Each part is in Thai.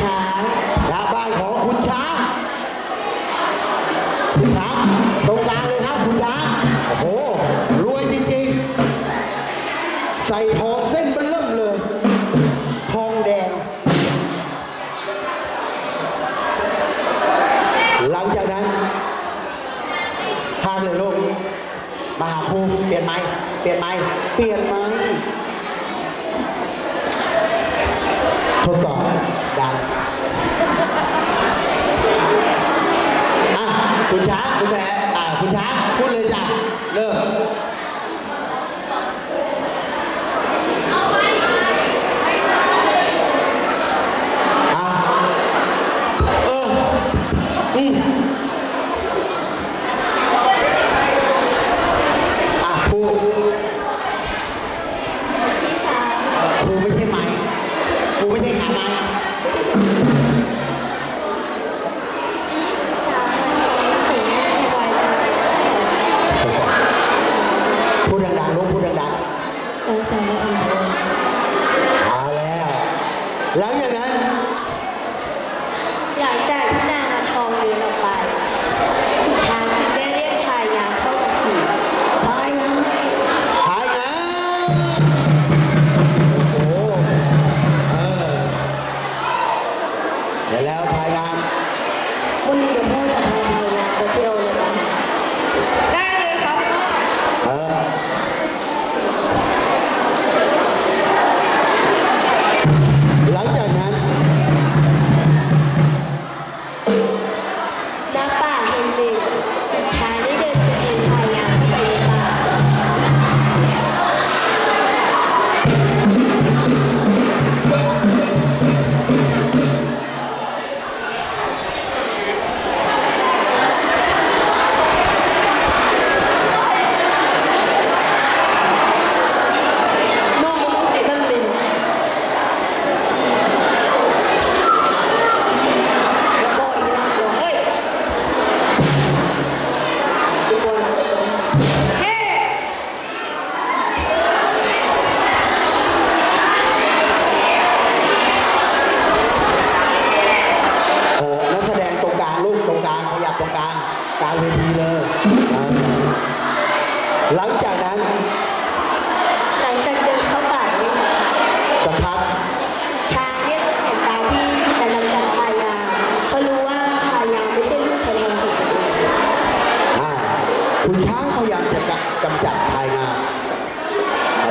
ช้างนบ้าของคุณช้าคุณช้าตรงกลางเลยครับคุณช้าโอ้โหรวยจริงๆ ใส่ทอเส้นเป็นเริ่มเลย ทองแดง หลังจากนั้นพาเลยลูกมาหาครูเปลี่ยนไหมเปลี่ยนไมเปลี่ยนไมทดสอบ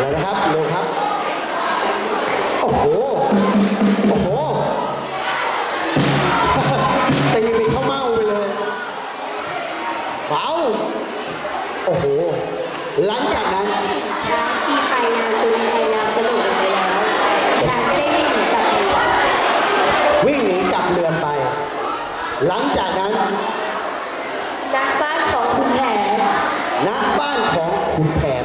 เลยนะครับเร็วครับ โอ้โห โอ้โห ตีไปเข้าเมาไปเลยเบาโอ้โห หลังจากนั้น ทีไปนานจนไปนานสนุกไปแล้วแต่ไม่ได้วิ่งกลังหนีจากเรือนไป หลังจากนั้น ณบ้านของคุณแผนนักบ้านของคุณแผน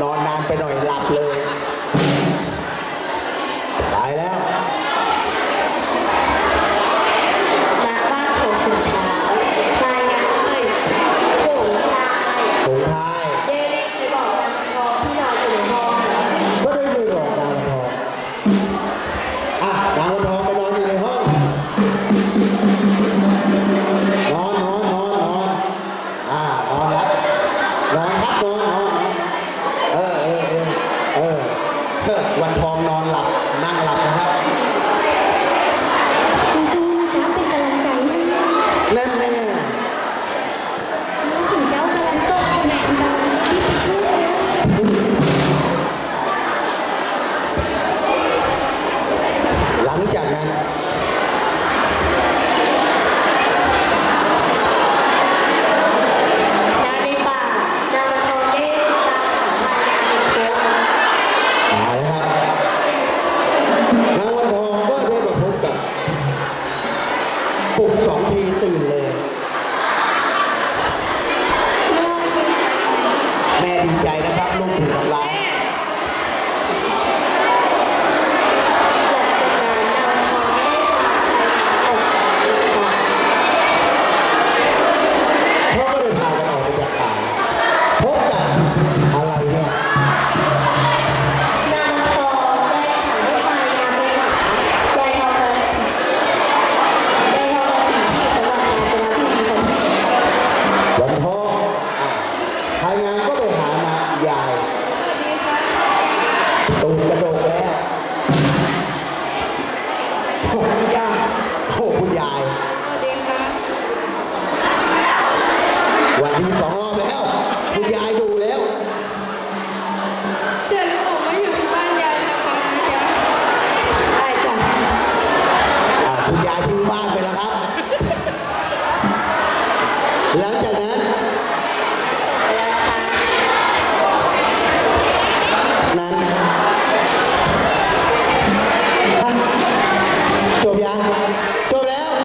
นอนนานไปหน่อยหลับเลย ตายแล้ว